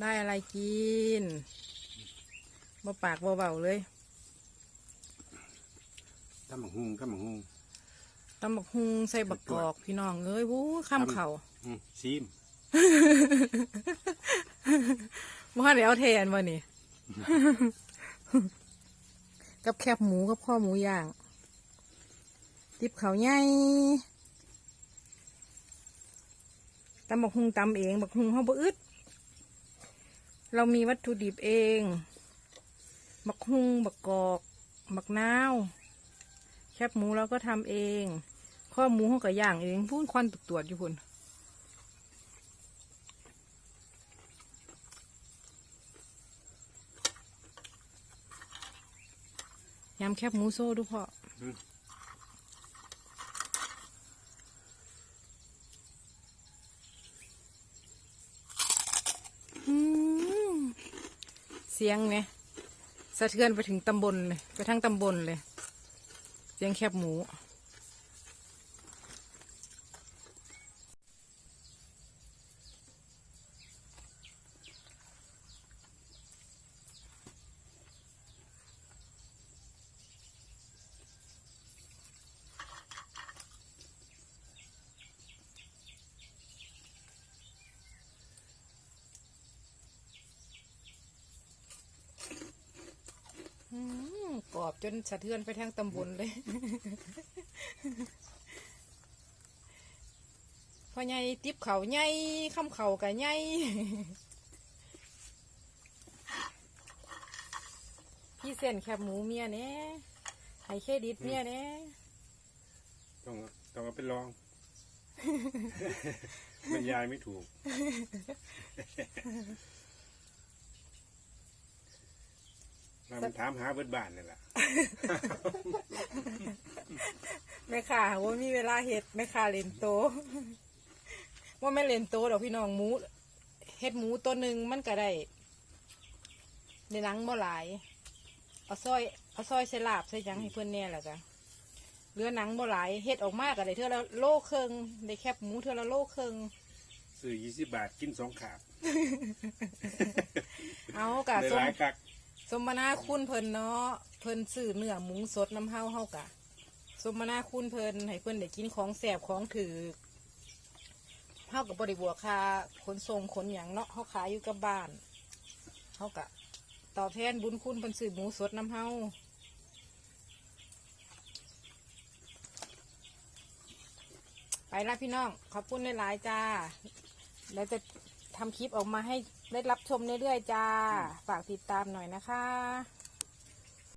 ได้อะไรกินบ่ปากบ่เบาเลยทำหมักหุงทำหมักหุงตำบักฮุงใส่บักกอกพี่น้องเอ้ยวู้ข้ามเข่าอืมซีมว่าเดี๋ยวเอาแทนวะนี่ กับแคบหมูกับข้อหมูย่าง ติบเขาวใหญ่ตำบักฮุงตำเองบักฮุงเขาบ่อึด เรามีวัตถุดิบเองบักฮุงบักกอกบักนาวแคบหมูเราก็ทำเอง ข้อหมูเขาก็ย่างเองพูนควันตุกตรวจอยู่พุ่นยำแคบหมูโซ่ดูพ่อมเสียงเนี่ยสะเทือนไปถึงตำบลเลย ไปทั้งตำบลเลย เสียงแคบหมู อืมกร อบจนสะเทือนไปทั้งตำบลเลย พอใหญ่ติบเขาใหญ่คำเขากะใหญ่พี่เส้นแคบหมูเมียเนี่ยให้เครดิตเมียเนี่ยต้องต้องเอาไปลอง บรรยายไม่ถูก เรามันถามหาเบิดบ้านนี่แหละแม่ค่ะว่ามีเวลาเห็ดแม่ค่ะเล่นโตว่าไม่เล่นโตดอกพี่น้องหมูเห็ดหมูตัวหนึ่งมันก็ได้ในหนังบ่หลาย เอาซอยเอาซอยใส่ลาบใส่หยังให้เพื่อนแน่แหละจ้ะเหลือหนังบ่หลายเฮ็ดออกมากก็ได้เท่าละโลครึ่งได้แคบหมูเท่าละโลครึ่งซื้อยี่สิบบาทกินสองขาบเอากะได้สหม ลายคัก สมนาคุณเพิ่นเนาะเพิ่นซื้อเนื้อหมูสดน้ำเฮาเฮากะ สมนาคุณเพิ่นให้เพิ่นได้กินของแสบของถือเฮากับบริบวค่าขนส่งขนหยังเนาะเฮาขายอยู่กับบ้านเฮากะตอบแทนบุญคุณเพิ่นซื้อหมูสดน้ำเฮาไปละพี่น้องขอบคุณหลายๆจ้าแล้วจะ ทำคลิปออกมาให้ได้รับชมเรื่อยๆจ้า ฝากติดตามหน่อยนะคะ